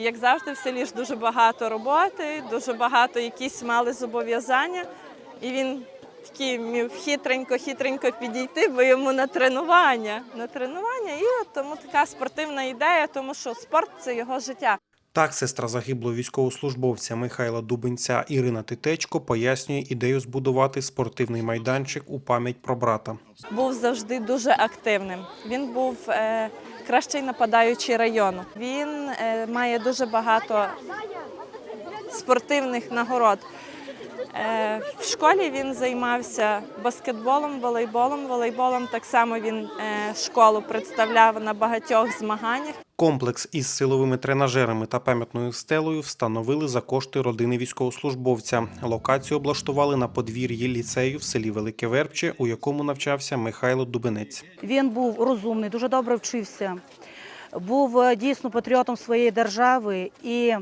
Як завжди, в селі ж дуже багато роботи, дуже багато якісь мали зобов'язання, і він такий міг хитренько-хитренько підійти, бо йому на тренування. На тренування, і от тому така спортивна ідея, тому що спорт це його життя. Так, сестра загиблого військовослужбовця Михайла Дубенця Ірина Титечко пояснює ідею збудувати спортивний майданчик у пам'ять про брата. Був завжди дуже активним. Він був е, кращий нападаючий району. Він е, має дуже багато спортивних нагород. Е, в школі він займався баскетболом, волейболом. Волейболом так само він е, школу представляв на багатьох змаганнях. Комплекс із силовими тренажерами та пам'ятною стелею встановили за кошти родини військовослужбовця. Локацію облаштували на подвір'ї ліцею в селі Велике Вербче, у якому навчався Михайло Дубенець. Він був розумний, дуже добре вчився, був е, дійсно патріотом своєї держави і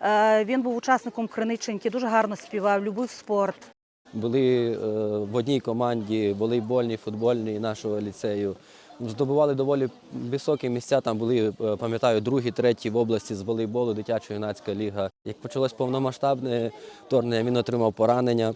е, він був учасником Криниченьки, дуже гарно співав, любив спорт. Були е, в одній команді волейбольній, футбольній нашого ліцею. Здобували доволі високі місця. Там були, е, пам'ятаю, другі, треті в області з волейболу, дитячо-юнацька ліга. Як почалось повномасштабне вторгнення, він отримав поранення.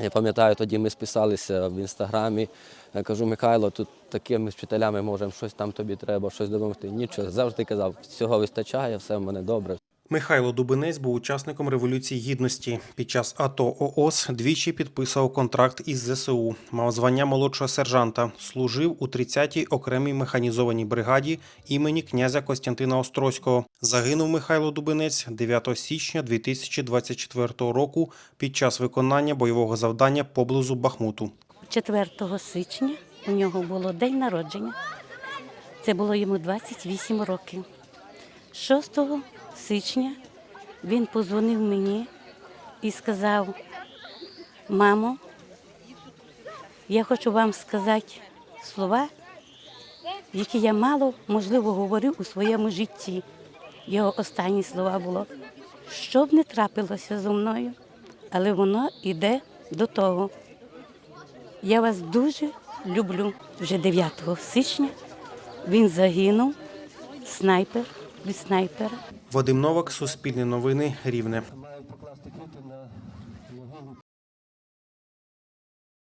Я пам'ятаю, тоді ми списалися в інстаграмі. Я кажу, Михайло, тут такими вчителями можемо, щось там тобі треба, щось допомогти. Нічого, завжди казав, всього вистачає, все в мене добре. Михайло Дубинець був учасником Революції Гідності. Під час АТО ООС двічі підписував контракт із ЗСУ. Мав звання молодшого сержанта. Служив у 30-й окремій механізованій бригаді імені князя Костянтина Острозького. Загинув Михайло Дубинець 9 січня 2024 року під час виконання бойового завдання поблизу Бахмуту. 4 січня у нього було день народження. Це було йому 28 років. 6 січня він позвонив мені і сказав: мамо, я хочу вам сказати слова, які я мало, можливо, говорив у своєму житті. Його останні слова було, що б не трапилося зі мною, але воно йде до того. Я вас дуже люблю. Вже 9 січня він загинув, снайпер від снайпера. Вадим Новак, Суспільне новини, Рівне.